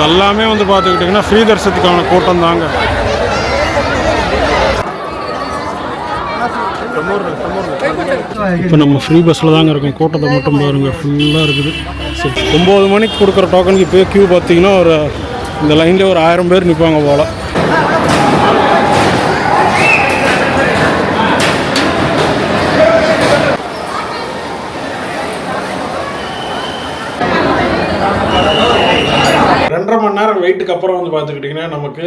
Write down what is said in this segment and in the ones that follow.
இது எல்லாமே வந்து பார்த்துக்கிட்டிங்கன்னா ஃப்ரீ தரிசனத்துக்கான கூட்டம் தாங்க. இப்போ நம்ம ஃப்ரீ பஸ்ஸில் தாங்க இருக்கோம். கூட்டத்தை மட்டும் பாருங்கள் ஃபுல்லாக இருக்குது. சரி. ஒம்பது மணிக்கு கொடுக்குற டோக்கனுக்கு இப்போ க்யூ பார்த்தீங்கன்னா ஒரு இந்த லைன்லேயே ஒரு ஆயிரம் பேர் நிற்பாங்க போல். வெயிட்டுக்கு அப்புறம் வந்து பார்த்துக்கிட்டிங்கன்னா நமக்கு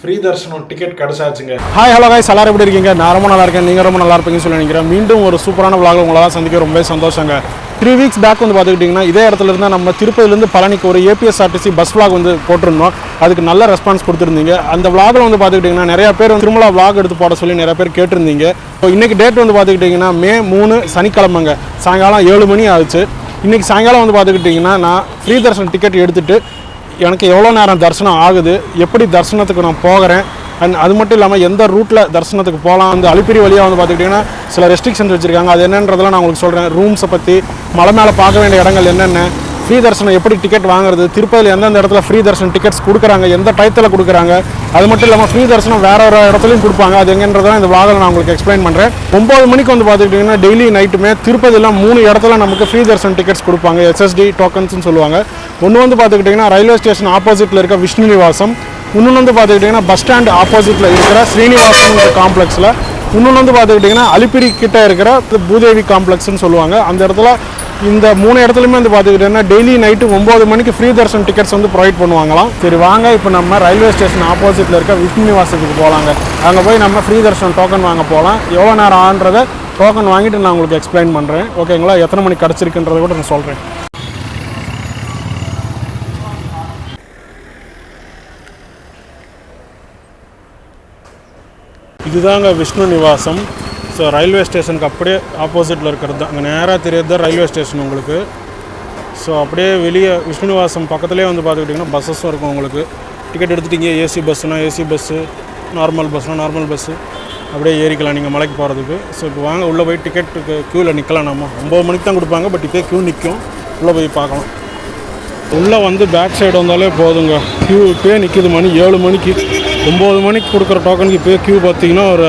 ஃப்ரீ தர்ஷனம் டிக்கெட் கிடச்சாச்சுங்க. ஹாய் ஹலோ ஹாய் எல்லாரும் எப்படி இருக்கீங்க? நான் ரொம்ப நல்லா இருக்கேன். நீங்கள் ரொம்ப நல்லா இருப்பீங்கன்னு சொல்லி நினைக்கிறேன். மீண்டும் ஒரு சூப்பரான விளாக உங்களை சந்திக்க ரொம்ப சந்தோஷங்க. த்ரீ வீக்ஸ் பேக் வந்து பார்த்துக்கிட்டிங்கன்னா இதே இடத்துல இருந்தால் நம்ம திருப்பதிலேருந்து பழனிக்கு ஒரு ஏபிஎஸ்ஆர்டிசி பஸ் விளாக் வந்து போட்டிருந்தோம். அதுக்கு நல்ல ரெஸ்பான்ஸ் கொடுத்துருந்தீங்க. அந்த விளாகில் வந்து பார்த்துக்கிட்டிங்கன்னா நிறைய பேர் வந்து திருமலா விளாக் எடுத்து போட சொல்லி நிறைய பேர் கேட்டிருந்தீங்க. ஸோ இன்றைக்கி டேட் வந்து பார்த்துக்கிட்டிங்கன்னா மே மூணு சனிக்கிழமைங்க. சாயங்காலம் ஏழு மணி ஆச்சு இன்றைக்கி சாயங்காலம் வந்து பார்த்துக்கிட்டிங்கன்னா நான் ஃப்ரீ தர்ஷன் டிக்கெட் எடுத்துகிட்டு எனக்கு எவ்வளோ நேரம் தரிசனம் ஆகுது எப்படி தரிசனத்துக்கு நான் போகிறேன் அண்ட் அது மட்டும் இல்லாமல் எந்த ரூட்டில் தரிசனத்துக்கு போகலாம் அந்த அலிப்பிரி வழியாக வந்து பார்த்துக்கிட்டிங்கன்னா சில ரெஸ்ட்ரிக்ஷன்ஸ் வச்சுருக்காங்க. அது என்னன்றதெல்லாம் நான் உங்களுக்கு சொல்கிறேன் ரூம்ஸை பற்றி மலை மேலே பார்க்க வேண்டிய இடங்கள் என்னென்ன ஃப்ரீ தர்ஷனம் எப்படி டிக்கெட் வாங்குறது? திருப்பதியில் எந்தெந்த இடத்துல ஃப்ரீ தர்ஷன் டிக்கெட்ஸ் கொடுக்குறாங்க? எந்த டயத்தில் கொடுக்குறாங்க? அது மட்டும் இல்லாமல் ஃப்ரீ தரிசனம் வேறு ஒரு இடத்துலையும் கொடுப்பாங்க. அது எங்கன்றதான் இந்த வாகனம் நான் உங்களுக்கு எக்ஸ்பிளைன் பண்ணுறேன் ஒம்பது மணிக்கு வந்து பார்த்துக்கிட்டிங்கன்னா டெய்லி நைட்டுமே திருப்பதியில் மூணு இடத்துல நமக்கு ஃப்ரீ தரிசனம் டிக்கெட்ஸ் கொடுப்பாங்க. எஸ்எஸ்டி டோக்கன்ஸ்னு சொல்லுவாங்க. ஒன்று வந்து பார்த்துக்கிட்டிங்கன்னா ரயில்வே ஸ்டேஷன் ஆப்போசிட்டில் இருக்க விஷ்ணு நிவாசம் இன்னொன்று வந்து பார்த்துக்கிட்டிங்கன்னா பஸ் ஸ்டாண்ட் ஆப்போசிட்டில் இருக்கிற ஸ்ரீனிவாசன் காம்ப்ளெக்ஸில் இன்னொன்று வந்து பார்த்துக்கிட்டிங்கன்னா அலிப்பிரி கிட்ட இருக்கிற பூதேவி காம்ப்ளெக்ஸ்னு சொல்லுவாங்க. அந்த இடத்துல இந்த மூணு இடத்துலையுமே வந்து பார்த்துக்கிட்டிங்கன்னா டெய்லி நைட்டு ஒம்பது மணிக்கு ஃப்ரீ தர்ஷன் டிக்கெட்ஸ் வந்து ப்ரொவைட் பண்ணுவாங்களாம். சரி வாங்க இப்போ நம்ம ரயில்வே ஸ்டேஷன் ஆப்போசிட்டில் இருக்க விஷ்ணு நிவாசத்துக்கு போகலாங்க அங்கே போய் நம்ம ஃப்ரீ தர்ஷன் டோக்கன் வாங்க போகலாம் எவ்வளோ நேரம் ஆன்றதை டோக்கன் வாங்கிட்டு நான் உங்களுக்கு எக்ஸ்பிளைன் பண்ணுறேன் ஓகேங்களா எத்தனை மணிக்கு கிடச்சிருக்குன்றதை கூட நான் சொல்கிறேன் இதுதாங்க விஷ்ணு நிவாசம். ஸோ ரயில்வே ஸ்டேஷனுக்கு அப்படியே ஆப்போசிட்டில் இருக்கிறது. தான் அங்கே நேராக தெரியாது தான் ரயில்வே ஸ்டேஷன் உங்களுக்கு. ஸோ அப்படியே வெளியே விஷ்ணு நிவாசம் பக்கத்துலேயே வந்து பார்த்துக்கிட்டிங்கன்னா பஸ்ஸஸும் இருக்கும் உங்களுக்கு. டிக்கெட் எடுத்துட்டீங்க ஏசி பஸ்ஸுனா ஏசி பஸ்ஸு நார்மல் பஸ்னால் நார்மல் பஸ்ஸு அப்படியே ஏறிக்கலாம் நீங்கள் மலைக்கு போகிறதுக்கு ஸோ இப்போ வாங்க உள்ளே போய் டிக்கெட்டுக்கு க்யூவில் நிற்கலாம் நம்ம ஒம்பது மணிக்கு தான் கொடுப்பாங்க பட் இப்போ க்யூ நிற்கும் உள்ளே போய் பார்க்கலாம். உள்ளே வந்து பேக் சைடு வந்தாலே போதுங்க. க்யூ இப்போயே நிற்கிது மணி ஏழு மணிக்கு. ஒம்பது மணிக்கு கொடுக்குற டோக்கனுக்கு இப்போ க்யூ பார்த்தீங்கன்னா ஒரு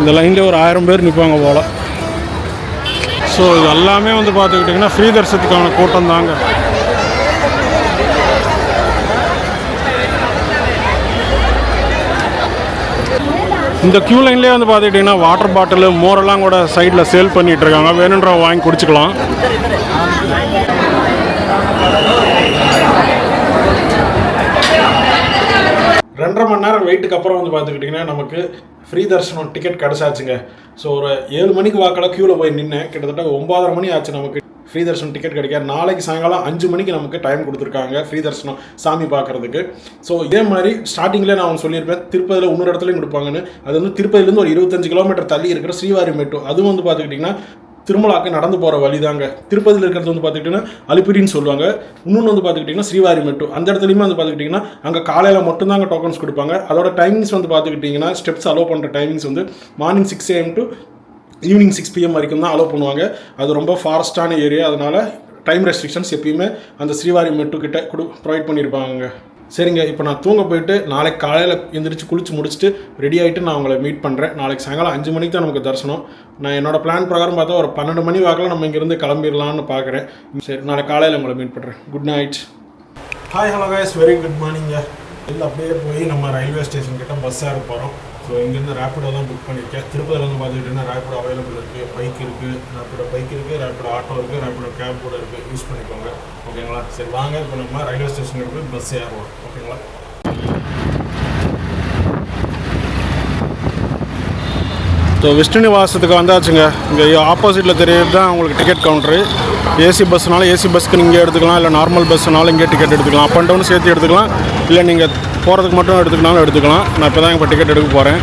இந்த லைன்லேயே ஒரு ஆயிரம் பேர் நிற்பாங்க போல். ஸோ இது எல்லாமே வந்து பார்த்துக்கிட்டிங்கன்னா ஃப்ரீ தரிசனத்துக்கான கூட்டம் தாங்க. இந்த க்யூ லைன்லேயே வந்து பார்த்துக்கிட்டிங்கன்னா வாட்டர் பாட்டில் மோரெல்லாம் கூட சைடில் சேல் பண்ணிகிட்டு இருக்காங்க. வேணுன்றவங்க வாங்கி குடிச்சிக்கலாம். ஒன்றரை மணி நேரம் வெயிட்டுக்கு அப்புறம் வந்து பார்த்துக்கிட்டிங்கன்னா நமக்கு ஃப்ரீ தர்ஷனம் டிக்கெட் கிடச்சாச்சுங்க. ஸோ ஒரு ஏழு மணிக்கு வாக்கில் க்யூவில் போய் நின்று கிட்டத்தட்ட ஒம்பதரை மணி ஆச்சு நமக்கு ஃப்ரீ தர்ஷனம் டிக்கெட் கிடைக்க. நாளைக்கு சாயங்காலம் அஞ்சு மணிக்கு நமக்கு டைம் கொடுத்துருக்காங்க ஃப்ரீ தர்ஷனம் சாமி பார்க்குறதுக்கு. ஸோ இதே மாதிரி ஸ்டார்டிங்கில் நான் அவங்க சொல்லியிருப்பேன். திருப்பதியில் இன்னொரு இடத்துலையும் கொடுப்பாங்கன்னு. அது வந்து திருப்பதிலேருந்து ஒரு இருபத்தஞ்சு கிலோமீட்டர் தள்ளி இருக்கிற ஸ்ரீவாரி மெட்ரோ அதுவும் வந்து பார்த்துக்கிட்டிங்கன்னா திருமலாக்கு நடந்து போகிற வழி தாங்க திருப்பதியில் இருக்கிறது வந்து பார்த்துக்கிட்டிங்கன்னா அலிப்பிரின்னு சொல்லுவாங்க. இன்னொன்று வந்து பார்த்துக்கிட்டிங்கன்னா ஸ்ரீவாரி மெட்டு. அந்த இடத்துலையுமே வந்து பார்த்துக்கிட்டிங்கன்னா அங்கே காலையில் மட்டும்தாங்க டோக்கன்ஸ் கொடுப்பாங்க. அதோட டைமிங்ஸ் வந்து பார்த்துக்கிட்டிங்கன்னா ஸ்டெப்ஸ் அலோவ் பண்ணுற டைமிங்ஸ் வந்து morning six AM to evening six PM வரைக்கும் தான் அலோவ் பண்ணுவாங்க. அது ரொம்ப ஃபாரஸ்டான ஏரியா அதனால் டைம் ரெஸ்ட்ரிக்ஷன்ஸ் எப்பயுமே அந்த ஸ்ரீவாரி மெட்டு கிட்ட கொடு ப்ரொவைட் பண்ணியிருப்பாங்க சரிங்க இப்போ நான் தூங்க போயிட்டு நாளைக்கு காலையில் எந்திரிச்சு குளிச்சு முடிச்சுட்டு ரெடி ஆகிட்டு நான் உங்களை மீட் பண்ணுறேன் நாளைக்கு சாயங்காலம் அஞ்சு மணிக்கு தான் நமக்கு தரிசனம். நான் என்னோட பிளான் பிரகாரம் பார்த்தா ஒரு பன்னெண்டு மணி வாக்கில் நம்ம இங்கேருந்து கிளம்பிடலான்னு பார்க்குறேன் சரி நாளைக்கு காலையில் உங்களை மீட் பண்ணுறேன் good night hi hello guys very good மார்னிங்க இல்லை அப்படியே போய் நம்ம ரயில்வே ஸ்டேஷன் கிட்ட பஸ் ஏற போகிறோம் ஸோ இங்கேருந்து ரேப்பிடோ தான் புக் பண்ணியிருக்கேன் திருப்பதியில் வந்து பார்த்துக்கிட்டிங்கன்னா ரேப்பிடோ அவைலபிள் இருக்குது பைக் இருக்குது ரேப்பிடோ பைக் இருக்குது ரேப்பிடோ ஆட்டோ இருக்குது ரேப்பிடோ கேப் கூட இருக்குது யூஸ் பண்ணிக்கோங்க. ஓகேங்களா சரி வாங்க. இப்போ நம்ம ரயில்வே ஸ்டேஷனுக்கு போய் பஸ் ஏறுவோம் ஓகேங்களா ஸோ விஷ்ணு நிவாசத்துக்கு வந்தாச்சுங்க. இங்கே ஆப்போசிட்டில் தெரியுது தான் உங்களுக்கு டிக்கெட் கவுண்ட்ரு ஏசி பஸ்னால ஏசி பஸ்க்கு நீங்கள் எடுத்துக்கலாம் இல்லை நார்மல் பஸ்னாலும் இங்கே டிக்கெட் எடுத்துக்கலாம். அப் அண்ட் டவுன் சேர்த்து எடுத்துக்கலாம் இல்லை நீங்கள் போகிறதுக்கு மட்டும் எடுத்துக்கினாலும் எடுத்துக்கலாம். நான் இப்போ தான் இப்போ டிக்கெட் எடுக்க போகிறேன்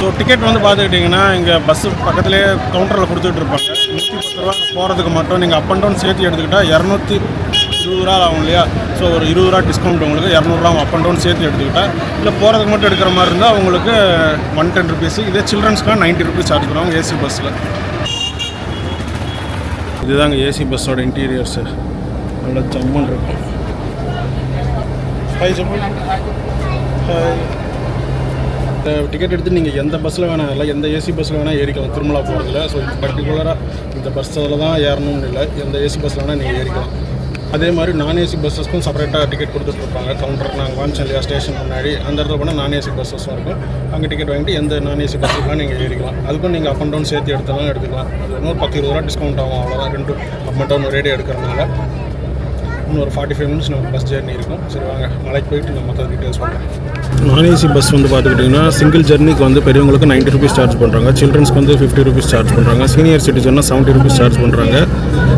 ஸோ டிக்கெட் வந்து பார்த்துக்கிட்டிங்கன்னா இங்கே பஸ்ஸு பக்கத்துலேயே கவுண்டரில் கொடுத்துட்டு இருப்பாங்க. நூற்றி பத்து ரூபா போகிறதுக்கு மட்டும் நீங்கள் அப் அண்ட் டவுன் சேர்த்து எடுத்துக்கிட்டால் இரநூத்தி இருபது ரூபா ஆகும் இல்லையா? ஸோ ஒரு இருபது ரூபா டிஸ்கவுண்ட் உங்களுக்கு இரநூறுவா அப் அண்ட் டவுன் சேர்த்து எடுத்துக்கிட்டா இல்லை போகிறதுக்கு மட்டும் எடுக்கிற மாதிரி இருந்தால் உங்களுக்கு ஒன் டென் ருபீஸ் இதே சில்ட்ரன்ஸ்க்குலாம் நைன்ட்டி ருபீஸ் சார்ஜ் பண்ணுவாங்க ஏசி பஸ்ஸில் இதுதாங்க ஏசி பஸ்ஸோட இன்டீரியர்ஸு நல்லா ஜம்முன்னு இருக்கும். ஹாய் ஜம்மு ஹாய் டிக்கெட் எடுத்து நீங்கள் எந்த பஸ்ஸில் வேணால் இல்லை எந்த ஏசி பஸ்ஸில் வேணால் ஏறிக்கலாம். திருமலா போகிறதுல ஸோ பர்டிகுலராக இந்த பஸ்ஸில் தான் ஏறணும்னு இல்லை. எந்த ஏசி பஸ்ஸில் வேணால் நீங்கள் ஏறிக்கலாம். அதே மாதிரி நான் ஏசி பஸ்ஸஸ்க்கும் செப்பரேட்டாக டிக்கெட் கொடுத்துட்ருப்பாங்க. கவுண்டர் நாங்கள் காமிச்சோம் இல்லையா ஸ்டேஷன் முன்னாடி. அந்த இடத்துல போனால் நான் ஏசி பஸ்ஸஸும் இருக்கும். அங்கே டிக்கெட் வாங்கிட்டு எந்த நான் ஏசி பஸ்ஸுக்குலாம் நீங்கள் ஏறிக்கலாம். அதுக்கும் நீங்கள் அப் அண்ட் டவுன் சேர்த்து எடுத்தாலும் எடுத்துக்கலாம். அது இன்னொரு பத்து இருபது ரூபா டிஸ்கவுண்ட் ஆகும். அவ்வளோதான் ரெண்டு அப் அண்ட் டவுன் ரேடியோ எடுக்கிறதுனால. இன்னொரு ஃபார்ட்டி ஃபைவ் மினிட்ஸ் நமக்கு பஸ் ஜேர்னி இருக்கும். சரி வாங்க மலைக்கு போயிட்டு நம்ம மற்ற டீட்டெயில்ஸ் பண்ணுறோம் நான் ஏசி பஸ் வந்து பார்த்துக்கிட்டிங்கன்னா சிங்கிள் ஜெர்னிக்கு வந்து பெரியவங்களுக்கு 90 ருபீஸ் சார்ஜ் பண்ணுறாங்க சில்ட்ரன்ஸ்க்கு வந்து ஃபிஃப்டி ருபீஸ் சார்ஜ் பண்ணுறாங்க சீனியர் சிட்டிசன்னா செவன்ட்டி ருபீஸ் சார்ஜ் பண்ணுறாங்க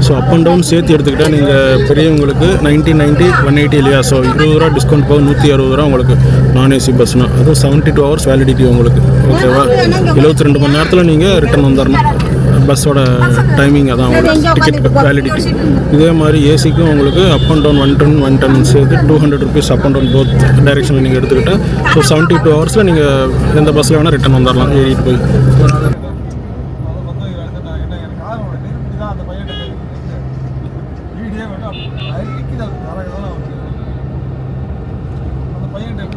ஸோ அப் அண்ட் டவுன் சேர்த்து எடுத்துக்கிட்டால் நீங்கள் பெரியவங்களுக்கு நைன்ட்டி நைன்ட்டி ஒன் எயிட்டி இல்லையா? ஸோ இருபது ரூபா டிஸ்கவுண்ட் போக நூற்றி அறுபது ரூபா உங்களுக்கு நான் ஏசி பஸ்னால் அதுவும் செவன்ட்டி டூ ஹவர்ஸ் வேலிடிட்டி உங்களுக்கு ஓகேவா எழுபத்தி ரெண்டு மணி நேரத்தில் நீங்கள் ரிட்டர்ன் வந்துடணும் பஸ்ஸோட டைமிங் அதான் உங்களுக்கு டிக்கெட் வேலிடிட்டி இதே மாதிரி ஏசிக்கும் உங்களுக்கு up and down one ten one ten சேர்த்து two hundred rupees up and down both டைரெக்ஷனில் நீங்கள் எடுத்துக்கிட்டால் ஸோ செவன்ட்டி டூ ஹவர்ஸில் நீங்கள் எந்த பஸ்ஸில் வேணால் ரிட்டர்ன் வந்துடலாம் ஏறிட்டு போய்.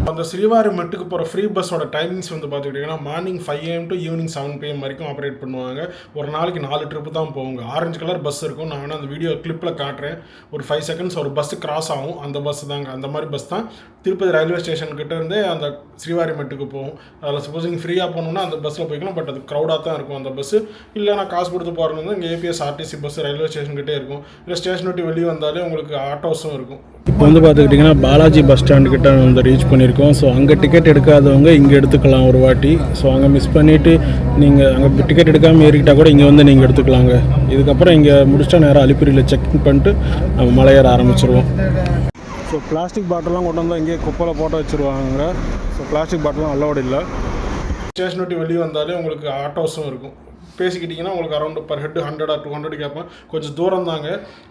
அந்த ஸ்ரீவாரி மெட்டுக்கு போகிற ஃப்ரீ பஸ்ஸோட டைமிங்ஸ் வந்து பார்த்துக்கிட்டிங்கன்னா morning five AM to evening seven PM வரைக்கும் ஆப்ரேட் பண்ணுவாங்க. ஒரு நாளைக்கு நாலு ட்ரிப்பு தான் போவாங்க ஆரஞ்சு கலர் பஸ் இருக்கும். நான் வேணால் அந்த வீடியோ கிளிப்பில் காட்டுறேன். ஒரு ஃபைவ் செகண்ட்ஸ் ஒரு பஸ் கிராஸ் ஆகும். அந்த பஸ் தாங்க. அந்த மாதிரி பஸ் தான் திருப்பதி ரயில்வே ஸ்டேஷன் கிட்ட அந்த ஸ்ரீவாரி மெட்டுக்கு போகும் அதில் சப்போஸிங் ஃப்ரீயாக போகணுன்னா அந்த பஸ்ஸில் போய்க்கலாம் பட் அது க்ரௌடாக தான் இருக்கும் அந்த பஸ்ஸு இல்லை நான் காசு கொடுத்து போகிறது இங்கே APS RTC bus railway station கிட்டே இருக்கும். இல்லை ஸ்டேஷன் விட்டு வெளியே வந்தாலே உங்களுக்கு ஆட்டோஸும் இருக்கும். இப்போ வந்து பார்த்துக்கிட்டிங்கன்னா பாலாஜி பஸ் ஸ்டாண்டு கிட்ட வந்து ரீச் பண்ணியிருக்கோம். ஸோ அங்கே டிக்கெட் எடுக்காதவங்க இங்கே எடுத்துக்கலாம் ஒரு வாட்டி. ஸோ அங்கே மிஸ் பண்ணிவிட்டு நீங்கள் அங்கே டிக்கெட் எடுக்காமல் ஏறிக்கிட்டால் கூட இங்கே வந்து நீங்கள் எடுத்துக்கலாங்க. இதுக்கப்புறம் இங்கே முடிச்சிட்டா நேரம் அலிப்பிரியில் செக் பண்ணிட்டு நம்ம மலையேற ஆரம்பிச்சிருவோம். ஸோ பிளாஸ்டிக் பாட்டிலாம் கொண்டு வந்தால் இங்கேயே குப்பையில் போட்டு வச்சுருவாங்க ஸோ பிளாஸ்டிக் பாட்டிலாம் அலோடு இல்லை. ஸ்டேஷன் விட்டு வெளியே வந்தாலே உங்களுக்கு ஆட்டோஸும் இருக்கும். பேசிக்கிட்டிங்கன்னா உங்களுக்கு around per head hundred or two hundred கேட்பேன். கொஞ்சம் தூரம் தாங்க.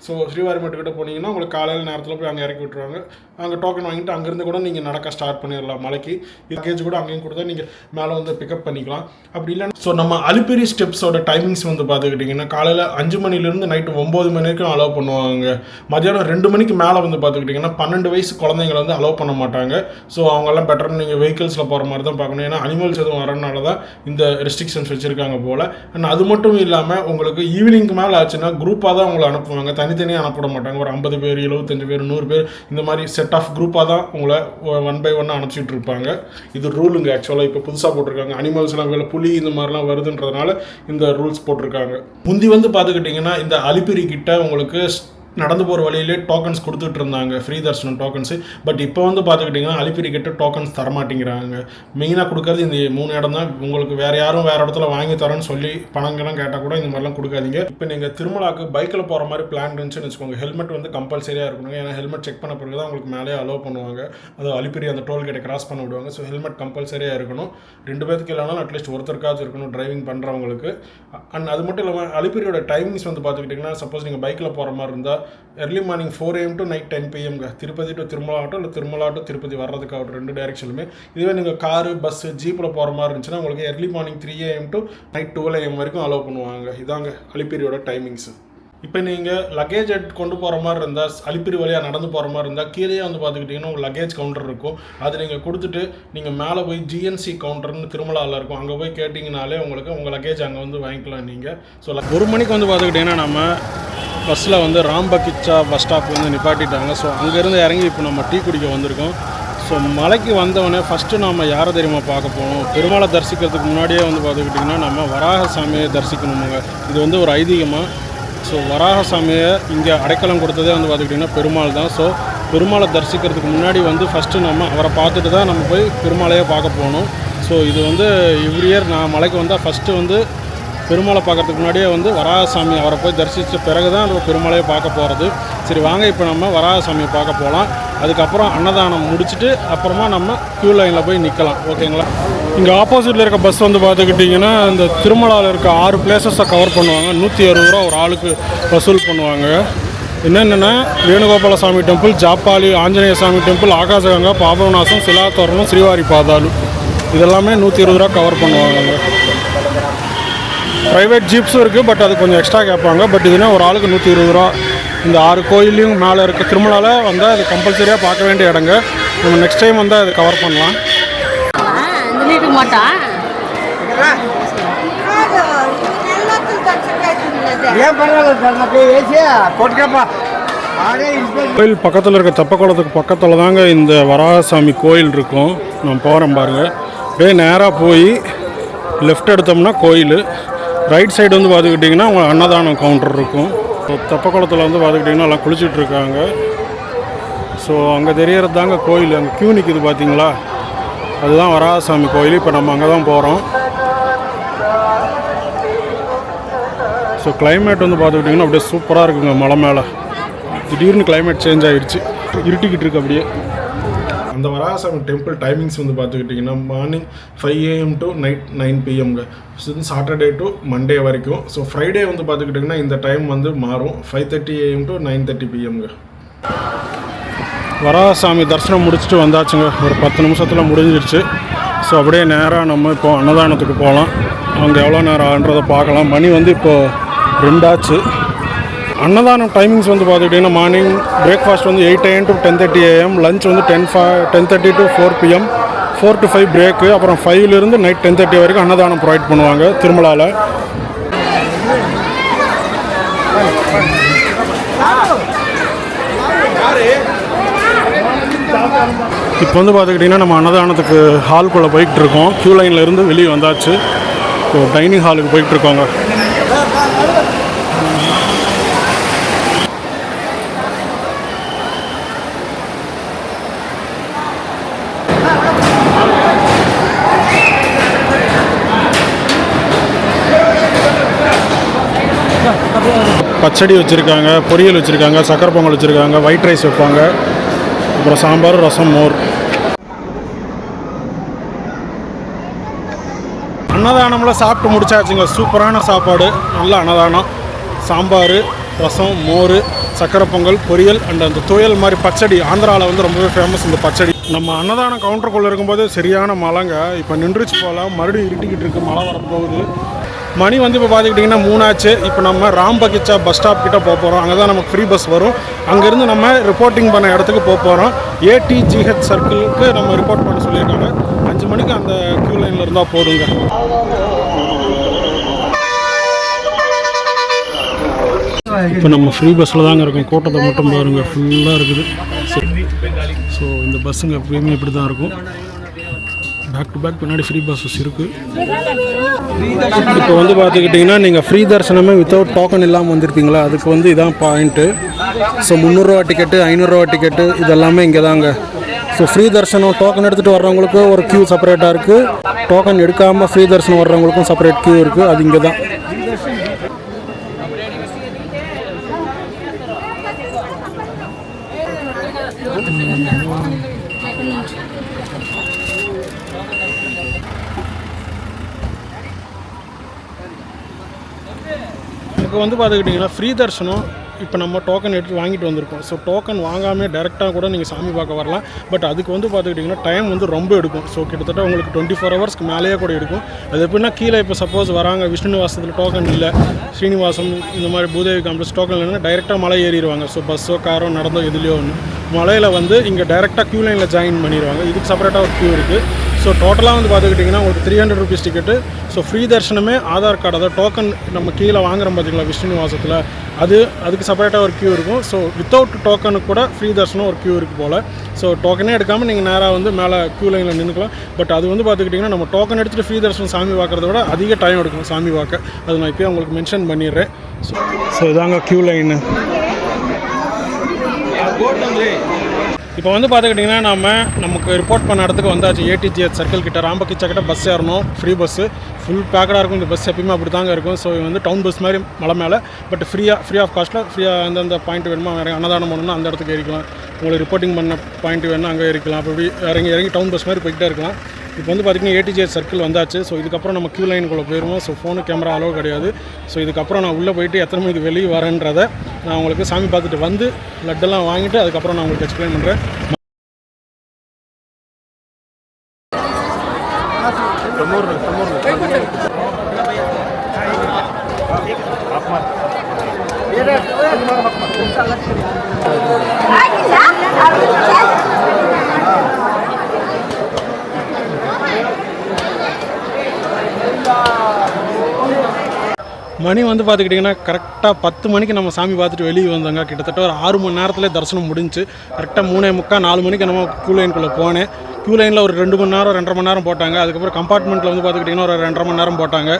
ஸோ ஸ்ரீவாரிமேட்டு கிட்ட போனீங்கன்னா உங்களுக்கு காலையில் நேரத்தில் போய் அங்கே இறக்கி விட்டுருவாங்க. அங்கே டோக்கன் வாங்கிட்டு அங்கேருந்து கூட நீங்கள் நடக்க ஸ்டார்ட் பண்ணிடலாம் மலைக்கு லக்கேஜ் கூட அங்கேயும் கொடுத்தா நீங்கள் மேலே வந்து பிக்கப் பண்ணிக்கலாம். அப்படி இல்லைன்னா ஸோ நம்ம அலிப்பிரி ஸ்டெப்ஸோட டைமிங்ஸ் வந்து பார்த்துக்கிட்டிங்கன்னா காலையில் அஞ்சு மணிலேருந்து நைட்டு ஒம்பது மணி வரைக்கும் அலோவ் பண்ணுவாங்க. மதியானம் ரெண்டு மணிக்கு மேலே வந்து பார்த்துக்கிட்டிங்கன்னா பன்னெண்டு வயசு குழந்தைங்களை வந்து அலோவ் பண்ண மாட்டாங்க. ஸோ அவங்கெல்லாம் பெட்டர் நீங்கள் வெஹிக்கிள்ஸில் போகிற மாதிரி தான் பார்க்கணும். ஏன்னா அனிமல்ஸ் எதுவும் வரனால தான் இந்த ரெஸ்ட்ரிக்ஷன்ஸ் வச்சுருக்காங்க போல். அண்ட் அது மட்டும் இல்லாமல் உங்களுக்கு ஈவினிங்க்கு மேலே ஆச்சுன்னா குரூப்பாக தான் உங்களை அனுப்புவாங்க. தனித்தனியாக அனுப்பிட மாட்டாங்க. ஒரு ஐம்பது பேர் எழுபத்தஞ்சு பேர் நூறு பேர் இந்த மாதிரி செட் ஆஃப் குரூப்பாக தான் உங்களை ஒன் பை ஒன்னாக அனுப்பிச்சிட்டு இருப்பாங்க. இது ரூலுங்க ஆக்சுவலாக இப்போ புதுசாக போட்டிருக்காங்க. அனிமல்ஸ்லாம் வேலை புலி இந்த மாதிரிலாம் வருதுன்றதுனால இந்த ரூல்ஸ் போட்டிருக்காங்க. முந்தி வந்து பார்த்துக்கிட்டிங்கன்னா இந்த அலிப்பிரி கிட்ட உங்களுக்கு நடந்து போகிற வழியிலே டோக்கன்ஸ் கொடுத்துட்டு இருந்தாங்க. ஃப்ரீ தர்ஷனம் டோக்கன்ஸு பட் இப்போ வந்து பார்த்துக்கிட்டிங்கன்னா அலிப்பிரி கிட்ட டோக்கன்ஸ் தரமாட்டேங்கிறாங்க. மெயினாக கொடுக்கறது இந்த மூணு இடம் தான். உங்களுக்கு வேறு யாரும் வேறு இடத்துல வாங்கி தரேன்னு சொல்லி பணங்கள்லாம் கேட்டால் கூட இந்த மாதிரிலாம் கொடுக்காதீங்க. இப்போ நீங்கள் திருமலாக்கு பைக்கில் போகிற மாதிரி பிளான் இருந்துச்சுன்னு வச்சுக்கோங்க. ஹெல்மெட் வந்து கம்பல்சரியாக இருக்கணும். ஏன்னா ஹெல்மெட் செக் பண்ண பிறகு தான் உங்களுக்கு மேலே அலோவ் பண்ணுவாங்க. அது அலிப்பிரி அந்த டோல் கேட்டை கிராஸ் பண்ண விடுவாங்க. ஸோ ஹெல்மெட் கம்பல்சரியாக இருக்கணும். ரெண்டு பேருக்கு இல்லைனாலும் அட்லீஸ்ட் ஒருத்தருக்காச்சும் இருக்கணும் டிரைவிங் பண்ணுறவங்களுக்கு அண்ட் அது மட்டும் இல்லாமல் அலிப்பிரியோட டைமிங்ஸ் வந்து பார்த்துக்கிட்டிங்கன்னா சப்போஸ் நீங்கள் பைக்கில் போகிற மாதிரி இருந்தால் early morning four AM to night ten பிஎம்ங்க Tirupati to Tirumala auto இல்லை திருமலா ஆட்டோ திருப்பதி வர்றதுக்காகட்டும் ரெண்டு டைரக்ஷனுமே இதுவே நீங்கள் காரு பஸ்ஸு ஜீப்பில் போகிற மாதிரி இருந்துச்சுன்னா உங்களுக்கு early morning three AM to night twelve AM வரைக்கும் அலோவ் பண்ணுவாங்க. இதாங்க அலிப்பிரியோட டைமிங்ஸ் இப்போ நீங்கள் லக்கேஜ் எடுத்து கொண்டு போகிற மாதிரி இருந்தால் அலிப்பிரி வழியாக நடந்து போகிற மாதிரி இருந்தால் கீழே வந்து பார்த்துக்கிட்டிங்கன்னா உங்கள் லக்கேஜ் கவுண்டர் இருக்கும். அது நீங்கள் கொடுத்துட்டு நீங்கள் மேலே போய் ஜிஎன்சி கவுண்டர்னு திருமலாவில் இருக்கும். அங்கே போய் கேட்டிங்கனாலே உங்களுக்கு உங்கள் லக்கேஜ் அங்கே வந்து வாங்கிக்கலாம் நீங்கள் ஸோ ஒரு மணிக்கு வந்து பார்த்துக்கிட்டிங்கன்னா நம்ம பஸ்ஸில் வந்து ராம்பகிச்சா பஸ் ஸ்டாப் வந்து நிப்பாட்டிட்டாங்க. ஸோ அங்கேருந்து இறங்கி இப்போ நம்ம டீ குடிக்க வந்திருக்கோம். ஸோ மலைக்கு வந்தவொடனே ஃபஸ்ட்டு நம்ம யாரை தெரியுமா பார்க்க போகணும் பெருமாளை தரிசிக்கிறதுக்கு முன்னாடியே வந்து பார்த்துக்கிட்டிங்கன்னா நம்ம வராக சாமியை தரிசிக்கணுமுங்க. இது வந்து ஒரு ஐதீகமாக ஸோ வராக சாமியை இங்கே அடைக்கலம் கொடுத்ததே வந்து பார்த்துக்கிட்டிங்கன்னா பெருமாள் தான். ஸோ பெருமாளை தரிசிக்கிறதுக்கு முன்னாடி வந்து ஃபஸ்ட்டு நம்ம அவரை பார்த்துட்டு தான் நம்ம போய் பெருமாளையே பார்க்க போகணும். ஸோ இது வந்து எவ்ரி இயர் நான் மலைக்கு வந்தால் ஃபஸ்ட்டு வந்து பெருமாளை பார்க்கறதுக்கு முன்னாடியே வந்து வராகசாமி அவரை போய் தரிசித்த பிறகு தான் நம்ம பெருமாளையே பார்க்க போகிறது சரி வாங்க இப்போ நம்ம வராகசாமியை பார்க்க போகலாம் அதுக்கப்புறம் அன்னதானம் முடிச்சுட்டு அப்புறமா நம்ம க்யூ லைனில் போய் நிற்கலாம் ஓகேங்களா இங்கே ஆப்போசிட்டில் இருக்க பஸ் வந்து பார்த்துக்கிட்டிங்கன்னா இந்த திருமலாவில் இருக்க ஆறு பிளேசஸை கவர் பண்ணுவாங்க. நூற்றி அறுபது ரூபா ஒரு ஆளுக்கு வசூல் பண்ணுவாங்க. என்னென்னா வேணுகோபால சாமி டெம்பிள் ஜாப்பாலி ஆஞ்சநேய சாமி டெம்பிள் ஆகாசகங்கா பாபநாசம் சிலாத்தோரணம் ஸ்ரீவாரி பாதாளு. இதெல்லாமே நூற்றி இருபது ரூபா கவர் பண்ணுவாங்க. ப்ரைவேட் ஜீப்ஸும் இருக்குது பட் அது கொஞ்சம் எக்ஸ்ட்ரா கேட்பாங்க. பட் இதுனா ஒரு ஆளுக்கு நூற்றி இருபது ரூபா. இந்த ஆறு கோயிலையும் மேலே இருக்க திருமலாவில் வந்தால் அது கம்பல்சரியாக பார்க்க வேண்டிய இடங்க. நம்ம நெக்ஸ்ட் டைம் வந்தால் அதை கவர் பண்ணலாம். கோயில் பக்கத்தில் இருக்க தெப்பக்குளத்துக்கு பக்கத்தில் தாங்க இந்த வராசாமி கோயில் இருக்கும். நான் போகிறோம் பாருங்கள் அப்படியே நேராக போய் லெஃப்ட் எடுத்தோம்னா கோயில். ரைட் சைடு வந்து பார்த்துக்கிட்டிங்கன்னா அவங்க அன்னதானம் கவுண்டர் இருக்கும். ஸோ தெப்பக்குளத்தில் வந்து பார்த்துக்கிட்டிங்கன்னா எல்லாம் குளிச்சுட்டு இருக்காங்க ஸோ அங்கே தெரியறது தாங்க கோயில். அங்கே கியூ நிற்குது பார்த்தீங்களா அதுதான் வராசாமி கோயில். இப்போ நம்ம அங்கே தான் போகிறோம் ஸோ கிளைமேட் வந்து பார்த்துக்கிட்டிங்கன்னா அப்படியே சூப்பராக இருக்குங்க மலை மேலே. திடீர்னு கிளைமேட் சேஞ்ச் ஆகிடுச்சு இருட்டிக்கிட்டு இருக்கு அப்படியே. அந்த வராசாமி டெம்பிள் டைமிங்ஸ் வந்து பார்த்துக்கிட்டிங்கன்னா morning five AM to night nine பிஎம்ங்க Saturday to Monday வரைக்கும். ஸோ ஃப்ரைடே வந்து பார்த்துக்கிட்டிங்கன்னா இந்த டைம் வந்து மாறும். Five thirty AM to nine thirty பிஎம்ங்க வராசாமி தரிசனம் முடிச்சுட்டு வந்தாச்சுங்க. ஒரு பத்து நிமிஷத்தில் முடிஞ்சிருச்சு. ஸோ அப்படியே நேராக நம்ம இப்போ அன்னதானத்துக்கு போகலாம் அங்கே எவ்வளோ நேரம் ஆகுன்றதை பார்க்கலாம். மணி வந்து இப்போது ரெண்டாச்சு. அன்னதானம் டைமிங்ஸ் வந்து பார்த்துக்கிட்டிங்கன்னா மார்னிங் பிரேக்ஃபாஸ்ட் வந்து eight AM to ten thirty AM lunch வந்து ten five ten thirty to four PM four to five break அப்புறம் ஃபைவ்லேருந்து நைட் டென் தேர்ட்டி வரைக்கும் அன்னதானம் ப்ரொவைட் பண்ணுவாங்க திருமலாவில் இப்போ வந்து பார்த்துக்கிட்டிங்கன்னா நம்ம அன்னதானத்துக்கு ஹால்குள்ளே போய்கிட்டு இருக்கோம். க்யூ லைனில் இருந்து வெளியே வந்தாச்சு. இப்போ டைனிங் ஹாலுக்கு போய்கிட்டு இருக்கோங்க. பச்சடி வச்சுருக்காங்க பொரியல் வச்சுருக்காங்க சக்கரை பொங்கல் வச்சுருக்காங்க ஒயிட் ரைஸ் வைப்பாங்க. அப்புறம் சாம்பார் ரசம் மோர். அன்னதானம்லாம் சாப்பிட்டு முடிச்சாச்சுங்க. சூப்பரான சாப்பாடு. நல்ல அன்னதானம். சாம்பார் ரசம் மோர் சக்கரை பொங்கல் பொரியல் அண்ட் அந்த துயல் மாதிரி பச்சடி. ஆந்திராவில் வந்து ரொம்பவே ஃபேமஸ் இந்த பச்சடி. நம்ம அன்னதானம் கவுண்டருக்குள்ளே இருக்கும்போது சரியான மழைங்க. இப்போ நின்றுச்சு போகலாம் மறுபடியும் இருட்டிக்கிட்டு இருக்கு. மழை வரப்போகுது. மணி வந்து இப்போ பார்த்துக்கிட்டிங்கன்னா மூணாச்சு. இப்போ நம்ம ராம்பகிச்சா பஸ் ஸ்டாப் கிட்டே போக போகிறோம் அங்கே தான் நமக்கு ஃப்ரீ பஸ் வரும். அங்கேருந்து நம்ம ரிப்போர்ட்டிங் பண்ண இடத்துக்கு போக போகிறோம் ஏடிஜிஹெச் சர்க்கிளுக்கு நம்ம ரிப்போர்ட் பண்ண சொல்லியிருக்காங்க. அஞ்சு மணிக்கு அந்த க்யூ லைனில் இருந்தால் போதுங்க. இப்போ நம்ம ஃப்ரீ பஸ்ஸில் தாங்க இருக்கும். கூட்டத்தை மட்டும் பாருங்க. ஃபுல்லாக இருக்குது. ஸோ இந்த பஸ்ஸுங்க எப்பயுமே இப்படி தான் இருக்கும். பேக் டு பேக் பின்னாடி ஃப்ரீ பஸ்ஸஸ் இருக்குது இப்போ வந்து பார்த்துக்கிட்டிங்கன்னா நீங்கள் ஃப்ரீ தரிசனமே வித்தவுட் டோக்கன் இல்லாமல் வந்திருப்பீங்களா? அதுக்கு வந்து இதான் பாயிண்ட்டு ஸோ முந்நூறுரூவா டிக்கெட்டு ஐநூறுரூவா டிக்கெட்டு இதெல்லாமே இங்கே தாங்க ஸோ ஃப்ரீ தரிசனம் டோக்கன் எடுத்துகிட்டு வர்றவங்களுக்கு ஒரு க்யூ செப்பரேட்டாக இருக்குது டோக்கன் எடுக்காமல் ஃப்ரீ தரிசனம் வர்றவங்களுக்கும் செப்பரேட் க்யூ இருக்குது அது இங்கே தான் இப்போ வந்து பார்த்துக்கிட்டிங்கன்னா ஃப்ரீ தரிசனம் இப்போ நம்ம டோக்கன் எடுத்து வாங்கிட்டு வந்திருக்கோம். ஸோ டோக்கன் வாங்காமல் டேரெக்டாக கூட நீங்கள் சாமி பார்க்க வரலாம். பட் அதுக்கு வந்து பார்த்துக்கிட்டிங்கன்னா டைம் வந்து ரொம்ப எடுக்கும். ஸோ கிட்டத்தட்ட உங்களுக்கு டுவெண்ட்டி ஃபோர் ஹவர்ஸ்க்கு மேலேயே கூட எடுக்கும். அது எப்படின்னா கீழே இப்போ சப்போஸ் வராங்க விஷ்ணுவாசத்தில் டோக்கன் இல்லை ஸ்ரீனிவாசம் இந்த மாதிரி பூதேவி காம்ப்ளெக்ஸ் டோக்கன் இல்லைன்னா டைரெக்டாக மலை ஏறிடுவாங்க. ஸோ பஸ்ஸோ காரோ நடந்தோ எதுலையோ ஒன்று மலையில் வந்து இங்கே டைரெக்டாக க்யூ லைனில் ஜாயின் பண்ணிடுவாங்க. இதுக்கு செப்பரேட்டாக ஒரு க்யூ இருக்குது ஸோ டோட்டலாக வந்து பார்த்துக்கிட்டிங்கன்னா உங்களுக்கு three hundred rupees ticket so free தர்ஷனமே Aadhaar card அதாவது டோக்கன் நம்ம கீழே வாங்குறோம் பார்த்தீங்களா விஷ்ணு நிவாசத்தில் அது அதுக்கு செப்பரேட்டாக ஒரு க்யூ இருக்கும். ஸோ வித்தவுட் டோக்கனுக்கு கூட ஃப்ரீ தர்ஷனம் ஒரு க்யூ இருக்குது போல். ஸோ டோக்கனே எடுக்காமல் நீங்கள் நேராக வந்து மேலே க்யூ லைனில் நின்றுக்கலாம் பட் அது வந்து பார்த்துக்கிட்டிங்கன்னா நம்ம டோக்கன் எடுத்துகிட்டு ஃப்ரீ தர்ஷனம் சாமி பார்க்குறத விட அதிக டைம் எடுக்கும் சாமி பார்க்க. அது நான் இப்போயே உங்களுக்கு மென்ஷன் பண்ணிடுறேன். ஸோ ஸோ இதாங்க க்யூ லைனு இப்போ வந்து பார்த்துக்கிட்டிங்கன்னா நம்ம நமக்கு ரிப்போர்ட் பண்ண இடத்துக்கு வந்தாச்சு. ஏடிஜிஎஸ் சர்க்கிள் கிட்ட ராம்பகிச்சா கிட்ட பஸ் ஏறணும். ஃப்ரீ பஸ்ஸு ஃபுல் பேக்கடாக இருக்கும். இந்த பஸ் எப்பயுமே அப்படி தாங்க இருக்கும். ஸோ இது வந்து டவுன் பஸ் மாதிரி மலை மேலே. பட் ஃப்ரீயாக ஃப்ரீ ஆஃப் காஸ்ட்டில் ஃப்ரீயாக அந்தந்த பாயிண்ட் வேணுமோ வேறு அன்னதானம் பண்ணணும்னா அந்த இடத்துக்கு ஏறிக்கலாம். உங்களுக்கு ரிப்போர்ட்டிங் பண்ண பாயிண்ட் வேணும்னா அங்கே இருக்கலாம் அப்படி இறங்கி இறங்கி டவுன் பஸ் மாதிரி போய்கிட்டே இருக்கலாம். இப்போ வந்து பார்த்திங்கன்னா ஏடிஜிஎஸ் சர்க்கிள் வந்தாச்சு. ஸோ இதுக்கப்புறம் நம்ம க்யூ லைனுக்குள்ளே போயிடுவோம் ஸோ ஃபோனு கேமரா அளவு கிடையாது. ஸோ இதுக்கப்புறம் நான் உள்ளே போயிட்டு எத்தனை மணிக்கு வெளியே வரேன்றதை நான் உங்களுக்கு சாமி பார்த்துட்டு வந்து லட்டெல்லாம் வாங்கிட்டு அதுக்கப்புறம் நான் உங்களுக்கு எக்ஸ்பிளைன் பண்ணுறேன் மணி வந்து பார்த்துக்கிட்டிங்கன்னா கரெக்டாக பத்து மணிக்கு நம்ம சாமி பார்த்துட்டு வெளியே வந்தோங்க. கிட்டத்தட்ட ஒரு ஆறு மணி நேரத்தில் தரிசனம் முடிஞ்சு. கரெக்டாக மூணே முக்கால் நாலு மணிக்கு நம்ம க்யூ லைனுக்குள்ளே போனேன். க்யூ லைனில் ஒரு ரெண்டு மணி நேரம் ரெண்டரை மணி நேரம் போட்டாங்க. அதுக்கப்புறம் கம்பார்ட்மெண்ட்டில் வந்து பார்த்துக்கிட்டிங்கன்னா ஒரு ரெண்டரை மணி நேரம் போட்டாங்க.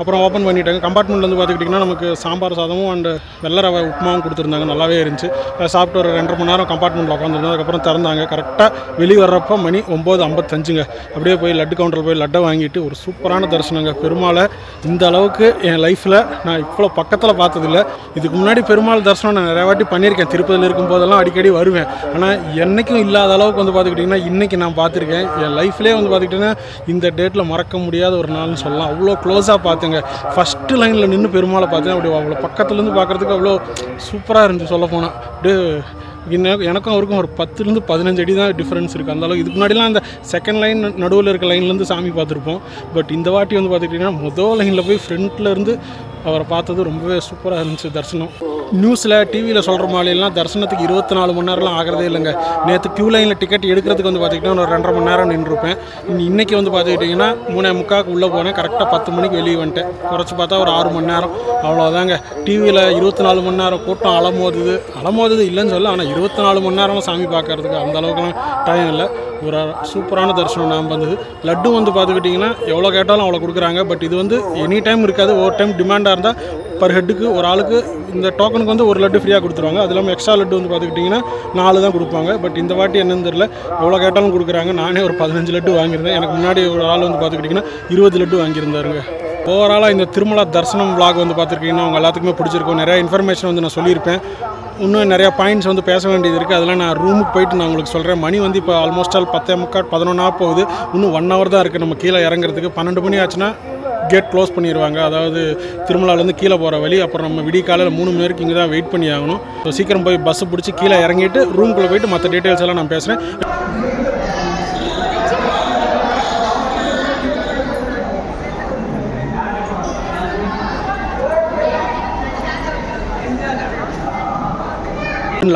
அப்புறம் ஓப்பன் பண்ணிட்டாங்க. கம்பார்ட்மெண்ட் வந்து பார்த்துக்கிட்டிங்கன்னா நமக்கு சாம்பார் சாதமும் அண்டு வெள்ளை ரவை உப்புமாவும் கொடுத்துருந்தாங்க. நல்லாவே இருந்துச்சு. சாப்பிட்டு ஒரு ரெண்டரை மணி நேரம் கம்பார்ட்மெண்ட்டில் உட்காந்துருந்தோம் அதுக்கப்புறம் திறந்தாங்க. கரெக்டாக வெளியே வர்றப்போ மணி ஒம்பது ஐம்பத்தஞ்சுங்க. அப்படியே போய் லட்டு கவுண்டரில் போய் லட்டை வாங்கிட்டு ஒரு சூப்பரான தரிசனங்க. பெருமாளை இந்த அளவுக்கு என் லைஃப்பில் நான் இவ்வளோ பக்கத்தில் பார்த்ததில்ல. இதுக்கு முன்னாடி பெருமாள் தரிசனம் நான் நிறைய வாட்டி பண்ணியிருக்கேன். திருப்பதியில் இருக்கும்போதெல்லாம் அடிக்கடி வருவேன். ஆனால் என்றைக்கும் இல்லாத அளவுக்கு வந்து பார்த்துக்கிட்டிங்கன்னா இன்றைக்கி நான் பார்த்துருக்கேன். என் லைஃப்லேயே வந்து பார்த்துக்கிட்டிங்கன்னா இந்த டேட்டில் மறக்க முடியாத ஒரு நாள்னு சொல்லலாம். அவ்வளோ க்ளோஸாக பார்த்துங்க ஃபஸ்ட்டு லைனில் நின்று பெருமாளை பார்த்தேன். அப்படி அவ்வளோ பக்கத்துலேருந்து பார்க்குறதுக்கு அவ்வளோ சூப்பராக இருந்துச்சு சொல்ல போனால் அப்படியே இன்னும் எனக்கும் அவருக்கும் ஒரு பத்துலேருந்து பதினஞ்சு அடி தான் டிஃப்ரென்ஸ் இருக்குது அந்த அளவுக்கு இதுக்கு முன்னாடிலாம் அந்த செகண்ட் லைன் நடுவில் இருக்க லைன்லேருந்து சாமி பார்த்துருப்போம். பட் இந்த வாட்டி வந்து பார்த்துக்கிட்டிங்கன்னா மொதல் லைனில் போய் ஃப்ரண்ட்டில் இருந்து அவரை பார்த்தது ரொம்பவே சூப்பராக இருந்துச்சு தரிசனம். நியூஸில் டிவியில் சொல்கிற மாதிரிலாம் தரிசனத்துக்கு இருபத்தி நாலு மணி நேரம்லாம் ஆகிறதே இல்லைங்க. நேற்று க்யூ லைனில் டிக்கெட் எடுக்கிறதுக்கு வந்து பார்த்திங்கன்னா ஒரு ரெண்டரை மணி நேரம் நின்றுருப்பேன். இன்றைக்கி வந்து பார்த்துக்கிட்டிங்கன்னா மூணே முக்காக்கு உள்ளே போனேன். கரெக்டாக பத்து மணிக்கு வெளியே வந்துட்டேன். குறைச்சி பார்த்தா ஒரு ஆறு மணி நேரம். அவ்வளோதாங்க டிவியில் இருபத்தி நாலு மணி நேரம் கூட்டம் அலமோதுது. அலமோதுது இல்லைன்னு சொல்ல ஆனால் இருபத்தி நாலு மணி நேரம் சாமி பார்க்கறதுக்கு அந்த அளவுக்குலாம் டைம் இல்லை. ஒரு சூப்பரான தரிசனம் நாம் வந்தது. லட்டு வந்து பார்த்துக்கிட்டிங்கன்னா எவ்வளோ கேட்டாலும் அவ்வளோ கொடுக்குறாங்க. பட் இது வந்து எனி டைம் இருக்காது. ஒரு டைம் டிமாண்டாக இருந்தால் பர் ஹெட்டுக்கு ஒரு ஆளுக்கு இந்த டோக்கனுக்கு வந்து ஒரு லட்டு ஃப்ரீயாக கொடுத்துருவாங்க. அது இல்லாமல் எக்ஸ்ட்ரா லட்டு வந்து பார்த்துக்கிட்டிங்கன்னா நாலு தான் கொடுப்பாங்க. பட் இந்த வாட்டி என்னன்னு தெரியல. எவ்வளோ கேட்டாலும் கொடுக்குறாங்க. நானே ஒரு பதினஞ்சு லட்டு வாங்கியிருந்தேன். எனக்கு முன்னாடி ஒரு ஆள் வந்து பார்த்துக்கிட்டிங்கன்னா இருபது லட்டு வாங்கியிருந்தாருங்க. ஓவராலாக இந்த திருமலா தரிசனம் விளாக் வந்து பார்த்துருக்கீங்கன்னா அவங்க எல்லாத்துக்குமே பிடிச்சிருக்கும். நிறையா இன்ஃபர்மேஷன் வந்து நான் சொல்லியிருப்பேன். இன்னும் நிறையா பாயிண்ட்ஸ் வந்து பேச வேண்டியது இருக்குது அதெல்லாம் நான் ரூமுக்கு போயிட்டு நான் உங்களுக்கு சொல்கிறேன் மணி வந்து இப்போ ஆல்மோஸ்ட் ஆல் பத்தே முக்கால் பதினொன்றா போகுது. இன்னும் ஒன் ஹவர் தான் இருக்குது நம்ம கீழே இறங்குறதுக்கு. பன்னெண்டு மணி ஆச்சுன்னா கேட் க்ளோஸ் பண்ணிடுவாங்க அதாவது திருமலாலேருந்து கீழே போகிற வழி அப்புறம் நம்ம விடிய காலையில் மூணு மணி வரைக்கும் இங்கே தான் வெயிட் பண்ணி ஆகணும் ஸோ சீக்கிரம் போய் பஸ்ஸு பிடிச்சி கீழே இறங்கிட்டு ரூம்குள்ளே போயிட்டு மற்ற டீட்டெயில்ஸ் எல்லாம் நான் பேசுகிறேன்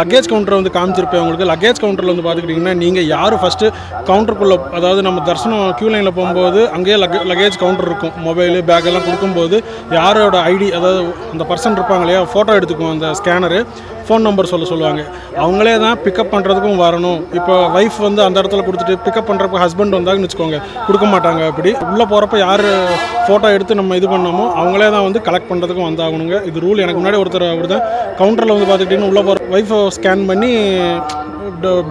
லக்கேஜ் கவுண்டரை வந்து காமிச்சிருப்பேன். உங்களுக்கு லக்கேஜ் கவுண்டரில் வந்து பார்த்துக்கிட்டிங்கன்னா நீங்கள் யார் ஃபஸ்ட்டு கவுண்டருக்குள்ளே அதாவது நம்ம தர்சனம் க்யூ லைனில் போகும்போது அங்கேயே லக்கே லக்கேஜ் கவுண்டர் இருக்கும். மொபைலு பேக் எல்லாம் கொடுக்கும்போது யாரோட ஐடி அதாவது அந்த பர்சன் இருப்பாங்க இல்லையா ஃபோட்டோ எடுத்துக்குவோம் அந்த ஸ்கேனரு ஃபோன் நம்பர் சொல்ல சொல்லுவாங்க. அவங்களே தான் பிக்கப் பண்ணுறதுக்கும் வரணும். இப்போ ஒய்ஃப் வந்து அந்த இடத்துல கொடுத்துட்டு பிக்கப் பண்ணுறப்ப ஹஸ்பண்ட் வந்தாங்கன்னு வச்சுக்கோங்க கொடுக்க மாட்டாங்க அப்படி. உள்ளே போகிறப்ப யார் ஃபோட்டோ எடுத்து நம்ம இது பண்ணோமோ அவங்களே தான் வந்து கலெக்ட் பண்ணுறதுக்கும் வந்தாகணுங்க. இது ரூல் எனக்கு முன்னாடி ஒருத்தர் அப்படி தான் கவுண்டரில் வந்து பார்த்துக்கிட்டிங்கன்னா உள்ளே போகிற ஒய்ஃபை ஸ்கேன் பண்ணி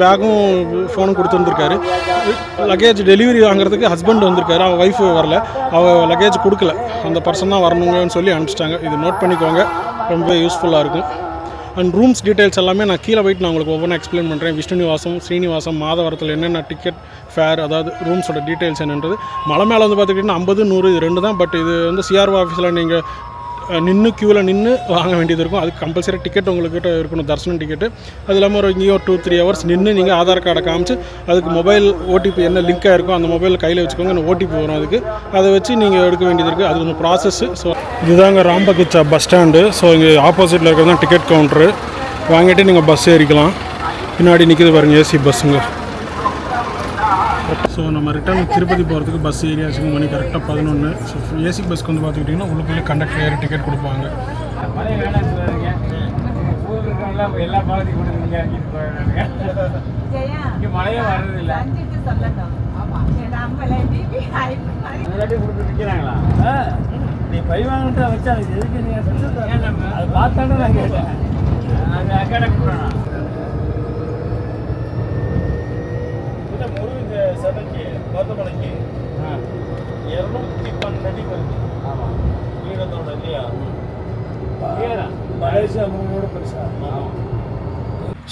பேகும் ஃபோனும் கொடுத்துருந்துருக்காரு. லக்கேஜ் டெலிவரி வாங்குறதுக்கு ஹஸ்பண்ட் வந்திருக்காரு. அவள் ஒய்ஃப் வரல. அவள் லக்கேஜ் கொடுக்கல. அந்த பர்சன் தான் வரணுங்கன்னு சொல்லி அனுப்பிச்சிட்டாங்க. இது நோட் பண்ணிக்கோங்க. ரொம்ப யூஸ்ஃபுல்லாக இருக்கும். அண்ட் ரூம்ஸ் டீட்டெயில்ஸ் எல்லாமே நான் கீழே போயிட்டு நான் உங்களுக்கு ஒவ்வொன்றா எக்ஸ்பிளைன் பண்ணுறேன் விஷ்ணுநிவாசம் ஸ்ரீனிவாசம் மாதவரத்தில் என்னென்ன டிக்கெட் ஃபேர் அதாவது ரூம்ஸோட டீட்டெயில்ஸ் என்னன்றது. மலை மேலே வந்து பார்த்துக்கிட்டிங்கன்னா ஐம்பது நூறு இது ரெண்டு தான். பட் இது வந்து சிஆர்ஓ ஆஃபீஸில் நீங்கள் நின்று க்யூவில் நின்று வாங்க வேண்டியது இருக்கும். அதுக்கு கம்பல்சரி டிக்கெட் உங்கள்கிட்ட இருக்கணும் தர்ஷனம் டிக்கெட்டு அது இல்லாமல் ஒரு இங்கேயும் ஒரு டூ த்ரீ ஹவர்ஸ் நின்று நீங்கள் ஆதார் கார்டை காமிச்சு அதுக்கு மொபைல் ஓடிபி என்ன லிங்க்காக இருக்கும் அந்த மொபைல் கையில் வச்சுக்கோங்க அந்த ஓடிபி வரும் அதுக்கு. அதை வச்சு நீங்கள் எடுக்க வேண்டியது இருக்குது அது கொஞ்சம் ப்ராசஸ்ஸு ஸோ இதுதாங்க ராம்பகிச்சா பஸ் ஸ்டாண்டு ஸோ இங்கே ஆப்போசிட்டில் இருக்கிறது தான் டிக்கெட் கவுண்ட்ரு வாங்கிட்டு நீங்கள் பஸ் ஏறிக்கலாம். பின்னாடி நிற்கிது பாருங்கள் ஏசி பஸ்ஸுங்க ஸோ நம்ம ரிட்டர்ன் திருப்பதி போகிறதுக்கு பஸ் ஏரியாச்சுக்கு மணி கரெக்டாக பதினொன்று ஸோ ஏசி பஸ்க்கு வந்து பார்த்துக்கிட்டிங்கன்னா உள்ளுக்குள்ளே கண்டக்டர் ஏறி டிக்கெட் கொடுப்பாங்க. எல்லா இங்கே மழையே நீ பை வாங்கிட்டு வச்சா எதுக்கு நீ பார்த்தானே நான் கேட்டேன் அது அக்கடை கொடுறானா மருத்துவமனைக்கு இரநூத்தி பன்னெண்டு வருது ஆமாம் ஈரத்தோட இல்லையா? மலேசியா முருகனோட பெருசா.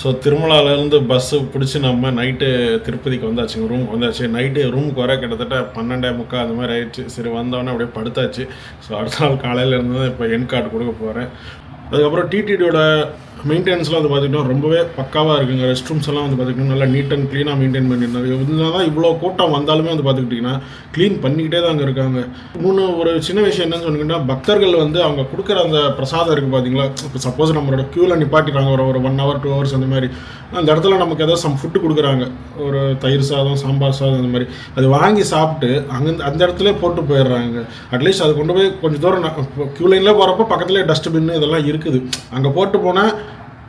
ஸோ திருமலாலேருந்து பஸ்ஸு பிடிச்சி நம்ம நைட்டு திருப்பதிக்கு வந்தாச்சுங்க ரூம் வந்தாச்சு. நைட்டு ரூமுக்கு வர கிட்டத்தட்ட பன்னெண்டே முக்கால் அந்த மாதிரி ஆயிடுச்சு. சரி வந்தோடனே அப்படியே படுத்தாச்சு. ஸோ அடுத்த நாள் காலையில் இருந்து தான் இப்போ என் கார்டு கொடுக்க போகிறேன் அதுக்கப்புறம் டிடிடியோட மெயின்டெனன்ஸ்லாம் வந்து பார்த்திங்கன்னா ரொம்பவே பக்காவாக இருக்குங்க. ரெஸ்ட் ரூம்ஸ் எல்லாம் வந்து பார்த்திங்கன்னா நல்லா நீட் அண்ட் க்ளீனாக மெயின்டைன் பண்ணியிருந்தாங்க. இருந்தால் தான் இவ்வளோ கூட்டம் வந்தாலுமே வந்து பார்த்துக்கிட்டிங்கன்னா க்ளீன் பண்ணிக்கிட்டே தான் அங்கே இருக்காங்க. இன்னொன்று ஒரு சின்ன விஷயம் என்னன்னு சொன்னீங்கன்னா பக்தர்கள் வந்து அவங்க கொடுக்குற அந்த பிரசாதம் இருக்குது பார்த்தீங்களா இப்போ சப்போஸ் நம்மளோட க்யூவில் நிப்பாட்டிடுறாங்க. ஒரு ஒரு ஒன் ஹவர் டூ ஹவர்ஸ் அந்த மாதிரி. அந்த இடத்துல நமக்கு ஏதோ சம் ஃபுட்டு கொடுக்குறாங்க. ஒரு தயிர் சாதம் சாம்பார் சாதம் அந்த மாதிரி. அது வாங்கி சாப்பிட்டு அங்கே அந்த இடத்துல போட்டு போயிடுறாங்க. அட்லீஸ்ட் அது கொண்டு போய் கொஞ்சம் தூரம் க்யூ லைனில் போகிறப்ப பக்கத்துலேயே டஸ்ட்பின் இதெல்லாம் இருக்குது. அங்கே போட்டு போனால்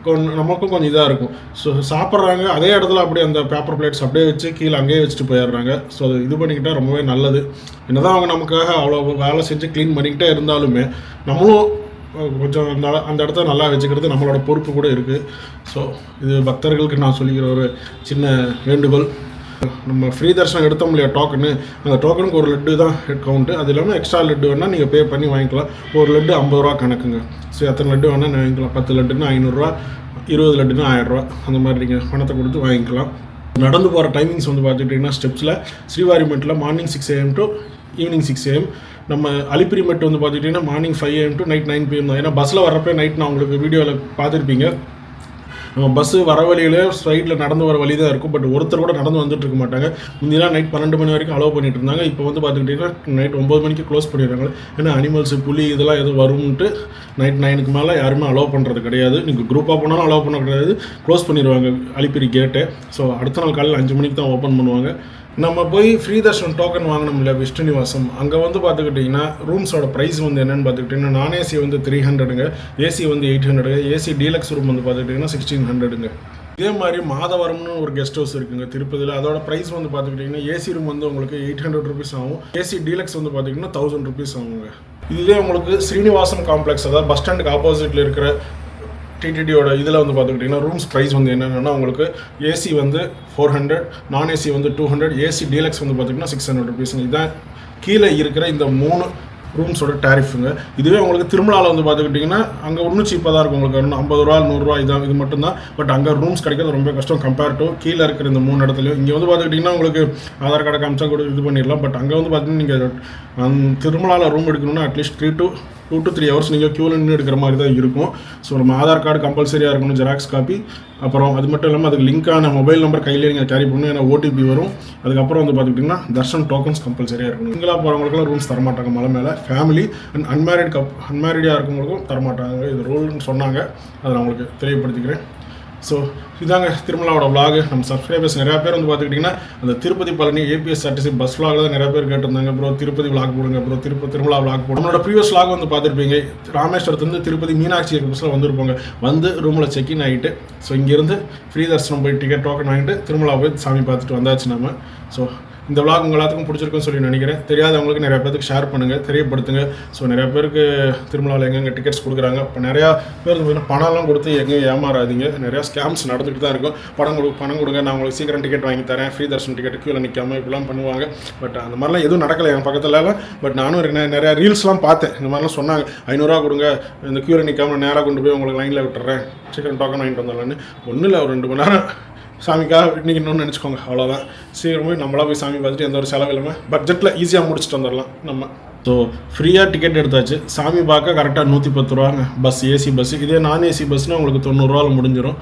கொஞ்சம் நமக்கும் கொஞ்சம் இதாக இருக்கும். ஸோ சாப்பிட்றாங்க அதே இடத்துல அப்படியே அந்த பேப்பர் பிளேட்ஸ் அப்படியே வச்சு கீழே அங்கேயே வச்சுட்டு போயிடுறாங்க. ஸோ அது இது பண்ணிக்கிட்டால் ரொம்பவே நல்லது. என்னதான் அவங்க நமக்காக அவ்வளோ வேலை செஞ்சு க்ளீன் பண்ணிக்கிட்டே இருந்தாலுமே நம்மளும் கொஞ்சம் அந்த அந்த இடத்த நல்லா வச்சுக்கிறது நம்மளோட பொறுப்பு கூட இருக்குது ஸோ இது பக்தர்களுக்கு நான் சொல்லிக்கிற ஒரு சின்ன வேண்டுகோள். நம்ம ஃப்ரீ தர்ஷனம் எடுத்தோம் இல்லையா டோக்கனு அந்த டோக்கனுக்கு ஒரு லட்டு தான் ஹெட் கவுண்ட்டு அது இல்லாமல் எக்ஸ்ட்ரா லட்டு வேணால் நீங்கள் பே பண்ணி வாங்கிக்கலாம். ஒரு லட்டு ஐம்பது ரூபா கணக்குங்க. ஸோ எத்தனை லட்டு வேணால் வாங்கிக்கலாம். பத்து லட்டுன்னா ஐநூறுரூவா இருபது லட்டுன்னா ஆயிரரூவா அந்த மாதிரி நீங்கள் பணத்தை கொடுத்து வாங்கிக்கலாம். நடந்து போகிற டைமிங்ஸ் வந்து பார்த்துக்கிட்டிங்கன்னா ஸ்டெப்ஸில் ஸ்ரீவாரிமெட்டில் morning six AM to evening six AM நம்ம அலிப்பிரி மெட் வந்து பார்த்துக்கிட்டிங்கன்னா morning five AM to night nine PM தான். ஏன்னா பஸ்ஸில் வரப்போ நைட் நான் உங்களுக்கு வீடியோவில் பார்த்துருப்பீங்க. நம்ம பஸ்ஸு வர வழியில் ஸ்ட்ரைட்டில் நடந்து வர வழி தான் இருக்கும். பட் ஒருத்தர் கூட நடந்து வந்துட்டு இருக்க மாட்டாங்க. முந்திலாம் நைட் பன்னெண்டு மணி வரைக்கும் அலோவ் பண்ணிட்டு இருந்தாங்க. இப்போ வந்து பார்த்துக்கிட்டிங்கன்னா நைட் ஒம்பது மணிக்கு க்ளோஸ் பண்ணிடுறாங்க. ஏன்னா அனிமல்ஸ் புலி இதெல்லாம் எதுவும் வரும்ன்ட்டு நைட் நைனுக்கு மேலே யாருமே அலோவ் பண்ணுறது கிடையாது. நீங்கள் குரூப்பாக போனாலும் அலோவ் பண்ண கிடையாது. க்ளோஸ் பண்ணிடுவாங்க அலிப்பிரி கேட்டை ஸோ அடுத்த நாள் காலையில் அஞ்சு மணிக்கு தான் ஓப்பன் பண்ணுவாங்க. நம்ம போய் ஃப்ரீ தர்ஷன் டோக்கன் வாங்கினோம்ல விஷ்ணு நிவாசம். அங்கே வந்து பார்த்துக்கிட்டிங்கன்னா ரூம்ஸோட ப்ரைஸ் வந்து என்னென்னு பார்த்துக்கிட்டிங்கன்னா நான் ஏசி வந்து த்ரீ ஹண்ட்ரடுங்க ஏசி வந்து எயிட் ஹண்ட்ரடுங்க ஏசி டீலக்ஸ் ரூம் வந்து பார்த்துக்கிட்டிங்கன்னா சிக்ஸ்டீன் ஹண்ட்ரடுங்க இதே மாதிரி மாதவரம்னு ஒரு கெஸ்ட் ஹவுஸ் இருக்குங்க திருப்பதியில். அதோட ப்ரைஸ் வந்து பார்த்துக்கிட்டிங்கன்னா ஏசி ரூம் வந்து உங்களுக்கு எயிட் ஹண்ட்ரட் ருபீஸ் ஆகும். ஏசி டீலக்ஸ் வந்து பார்த்திங்கன்னா தௌசண்ட் ருபீஸ் ஆகுங்க. இதுவே உங்களுக்கு ஸ்ரீனிவாசம் காம்ப்ளெக்ஸ் அதாவது பஸ் ஸ்டாண்டுக்கு ஆப்போசிட்டில் இருக்கிற டிடிடியோட இதில் வந்து பார்த்துக்கிட்டிங்கன்னா ரூம்ஸ் ப்ரைஸ் வந்து என்னென்னா உங்களுக்கு ஏசி வந்து ஃபோர் ஹண்ட்ரட் நான் ஏசி வந்து டூ ஹண்ட்ரட் ஏசி டீலக்ஸ் வந்து பார்த்திங்கன்னா சிக்ஸ் ஹண்ட்ரட் ருபீஸுங்க இதான் கீழே இருக்கிற இந்த மூணு ரூம்ஸோட டேரிஃபுங்க இதுவே உங்களுக்கு திருமலாவில் வந்து பார்த்துக்கிட்டிங்கன்னா அங்கே ஒன்றும் சீப்பாக தான் இருக்கும் உங்களுக்கு. இன்னும் ஐம்பது ரூபா நூறுரூவா இதான் இது மட்டும்தான். பட் அங்கே ரூம்ஸ் கிடைக்கிறது ரொம்ப கஷ்டம். கம்பேர் டு கீழே இருக்கிற இந்த மூணு இடத்துலையும். இங்கே வந்து பார்த்துக்கிட்டிங்கன்னா உங்களுக்கு ஆதார் கார்டை காமிச்சா கூட இது பண்ணிடலாம். பட் அங்கே வந்து பார்த்தீங்கன்னா நீங்கள் திருமலாவில் ரூம் எடுக்கணும்னா at least three to two to three hours நீங்கள் க்யூவில் நின்று எடுக்கிற மாதிரி தான் இருக்கும். ஸோ நம்ம ஆதார் கார்டு கம்பல்சரியாக இருக்கணும் ஜெராக்ஸ் காப்பி அப்புறம் அது மட்டும் இல்லாமல் அதுக்கு லிங்கான மொபைல் நம்பர் கையிலே நீங்கள் கேரி பண்ணணும் ஏன்னா ஓடிபி வரும். அதுக்கப்புறம் வந்து பார்த்துக்கிட்டிங்கன்னா தர்ஷன் டோக்கன்ஸ் கம்பல்சரியாக இருக்கணும். சிங்கிளாக போகிறவங்களுக்குலாம் ரூம்ஸ் தரமாட்டாங்க மலை மேலே. ஃபேமிலி அண்ட் அன்மேரிட் கப் அன்மேரிடாக இருக்கவங்களுக்கும் தரமாட்டாங்க. இது ரூல்னு சொன்னாங்க. அதை நான் உங்களுக்கு தெளிவுபடுத்திக்கிறேன். ஸோ இதாங்க திருமலாவோட vlog. நம்ம சப்ஸ்கிரைபர்ஸ் நிறையா பேர் வந்து பார்த்துக்கிட்டிங்கன்னா அந்த Tirupati Palani APSRTC bus vlog தான் நிறைய பேர் கேட்டிருந்தாங்க. ப்ரோ திருப்பதி விலாக் போடுங்க ப்ரோ திருப்பதி திருமலா விலாக் போடுங்க. நம்மளோட ப்ரீவியஸ் விலாக் வந்து பார்த்துருப்பீங்க. ராமேஸ்வரத்துலேருந்து திருப்பதி மீனாட்சி பஸ்ஸில் வந்துருப்பாங்க வந்து ரூமில் செக்இன் ஆகிட்டு ஸோ இங்கேருந்து ஃப்ரீ தர்ஷனம் போய் டிக்கெட் டோக்கன் வாங்கிட்டு திருமலா போய் சாமி பார்த்துட்டு வந்தாச்சு நம்ம. ஸோ இந்த விளாக் உங்கள் எல்லாத்துக்கும் பிடிச்சிருக்குன்னு சொல்லி நினைக்கிறேன். தெரியாதவங்களுக்கு நிறைய பேருக்கு ஷேர் பண்ணுங்கள் தெரியப்படுத்துங்க. ஸோ நிறைய பேருக்கு திருமலாவில் எங்கெங்கே டிக்கெட்ஸ் கொடுக்குறாங்க. இப்போ நிறையா பேர் பணம்லாம் கொடுத்து எங்கேயும் ஏமாறாதீங்க. நிறையா ஸ்கேம்ஸ் நடந்துகிட்டு தான் இருக்கும். பணம் கொடு பணம் கொடுங்க. நான் உங்களுக்கு சீக்கிரம் டிக்கெட் வாங்கி தரேன். ஃப்ரீ தர்ஷன் டிக்கெட் கீழே நிற்காமல் இப்படிலாம் பண்ணுவாங்க. பட் அந்த மாதிரிலாம் எதுவும் நடக்கலை என் பக்கத்துலலாம் பட் நானும் இருக்கேன் நிறையா ரீல்ஸ்லாம் பார்த்தேன். இந்த மாதிரிலாம் சொன்னாங்க. ஐநூறுரூவா கொடுங்க. இந்த க்யூவில் நிற்காமல் நேராக கொண்டு போய் உங்களுக்கு லைனில் விட்டுறேன். சீக்கிரம் டோக்கன் வாங்கிட்டு வந்துடலான்னு ஒன்றும் இல்லை ஒரு ரெண்டு மணி நேரம். சாமிக்காக நிற்கணும்னு நினச்சிக்கோங்க அவ்வளோதான் சீக்கிரம் போய் நம்மளாக போய் சாமி பார்த்துட்டு எந்த ஒரு செலவு இல்லாமல் பட்ஜெட்டில் ஈஸியாக முடிச்சுட்டு வந்துடலாம் நம்ம. ஸோ ஃப்ரீயாக டிக்கெட் எடுத்தாச்சு. சாமி பார்க்க கரெக்டாக நூற்றி பத்து ரூபாங்க. பஸ் ஏசி பஸ் இதே நான் ஏசி பஸ்னால் உங்களுக்கு தொண்ணூறுரூவாவில் முடிஞ்சிடும்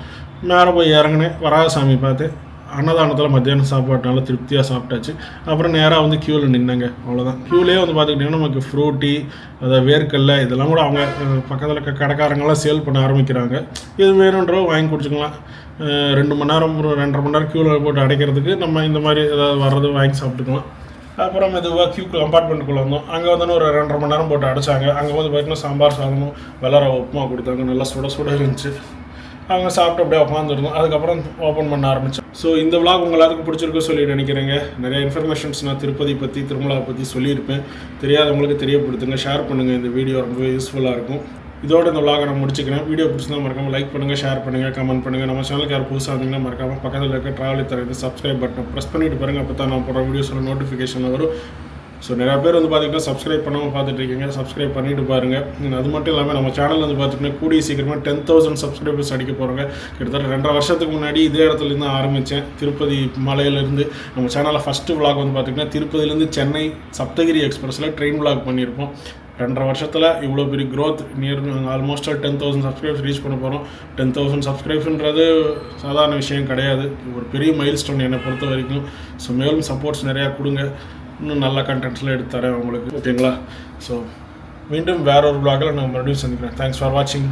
மேலே போய் இறங்கினேன் வராக சாமி பார்த்து. அன்னதானத்தில் மத்தியானம் சாப்பாட்டுனால திருப்தியாக சாப்பிட்டாச்சு. அப்புறம் நேராக வந்து க்யூவில் நின்னாங்க. அவ்வளோதான் க்யூலேயே வந்து பார்த்துக்கிட்டிங்கன்னா நமக்கு ஃப்ரூட்டி அதாவது வேர்க்கல்ல இதெல்லாம் கூட அவங்க பக்கத்தில் இருக்க கடைக்காரங்களாம் சேல் பண்ண ஆரம்பிக்கிறாங்க. இது வேணுன்றோ வாங்கி குடிச்சுக்கலாம் ரெண்டு மணி நேரம் ஒரு ரெண்டரை மணி நேரம் க்யூவில் போட்டு அடைக்கிறதுக்கு நம்ம இந்த மாதிரி ஏதாவது வர்றது வாங்கி சாப்பிட்டுக்கலாம். அப்புறம் மெதுவாக க்யூ கம்பார்ட்மெண்ட்டுக்குள்ளே வந்தோம். அங்கே வந்து ஒரு ரெண்டரை மணி நேரம் போட்டு அடைச்சாங்க. அங்கே வந்து பார்த்தீங்கன்னா சாம்பார் சாதமும் வெள்ளரை உப்புமா கொடுத்தாங்க. நல்லா சுட சுட இருந்துச்சு. அவங்க சாப்பிட்டு அப்படியே உட்காந்துருந்தோம். அதுக்கப்புறம் ஓப்பன் பண்ண ஆரம்பித்தோம் ஸோ இந்த விளாக் உங்கள் எல்லாத்துக்கும் பிடிச்சிருக்கு சொல்லி நினைக்கிறேங்க. நிறைய இன்ஃபர்மேஷன்ஸ் நான் திருப்பதி பற்றி திருமலா பற்றி சொல்லியிருப்பேன். தெரியாதவங்களுக்கு தெரியப்படுத்துங்க. ஷேர் பண்ணுங்கள் இந்த வீடியோ ரொம்ப யூஸ்ஃபுல்லாக இருக்கும். இதோட இந்த விளாக நான் முடிச்சுக்கிறேன். வீடியோ பிடிச்சிருந்தா மறக்காம லைக் பண்ணுங்கள் ஷேர் பண்ணுங்கள் கமெண்ட் பண்ணுங்கள் நம்ம சேனலுக்கு யார் புதுசாக இருந்தீங்கன்னா மறக்காம பக்கத்தில் இருக்க ட்ராவல் தரது சப்ஸ்கிரைப் பட்டன் ப்ரெஸ் பண்ணிட்டு பாருங்கள் அப்போ தான் நான் போகிற வீடியோஸோட நோட்டிஃபிகேஷன் வரும். ஸோ நிறையா பேர் வந்து பார்த்தீங்கன்னா சப்ஸ்கிரைப் பண்ணாமல் பார்த்துட்ருக்கீங்க சப்ஸ்கிரைப் பண்ணிட்டு பாருங்கள் அது மட்டும் இல்லாமல் நம்ம சேனல் வந்து பார்த்திங்கன்னா கூடிய சீக்கிரமாக டென் தௌசண்ட் சப்ஸ்கிரைபர்ஸ் அடிக்க போகிறோங்க கிட்டத்தட்ட ரெண்டரை வருஷத்துக்கு முன்னாடி இதே இடத்துல இருந்து ஆரம்பித்தேன் திருப்பதி மலையிலேருந்து நம்ம சேனலில் ஃபஸ்ட்டு விளாக் வந்து பார்த்திங்கன்னா திருப்பதியிலேருந்து சென்னை சப்தகிரி எக்ஸ்பிரஸில் ட்ரெயின் விளாக் பண்ணியிருப்போம். ரெண்டரை வருஷத்தில் இவ்வளோ பெரிய க்ரோத் நியர் ஆல்மோஸ்ட்டாக டென் தௌசண்ட் சப்ஸ்கிரைப்ஸ் ரீச் பண்ண போகிறோம் டென் தௌசண்ட் சப்ஸ்கிரைப்ஸ்ன்றது சாதாரண விஷயம் கிடையாது. ஒரு பெரிய மைல் ஸ்டோன் என்னை பொறுத்த வரைக்கும். ஸோ மேலும் சப்போர்ட்ஸ் நிறையா கொடுங்க. இன்னும் நல்ல கண்டென்ட்ஸ்லாம் எடுத்து தரேன் உங்களுக்கு. ஓகேங்களா ஸோ மீண்டும் வேற ஒரு vlogல நான் மறுபடியும் சந்திக்கிறேன் தேங்க்ஸ் ஃபார் வாட்சிங்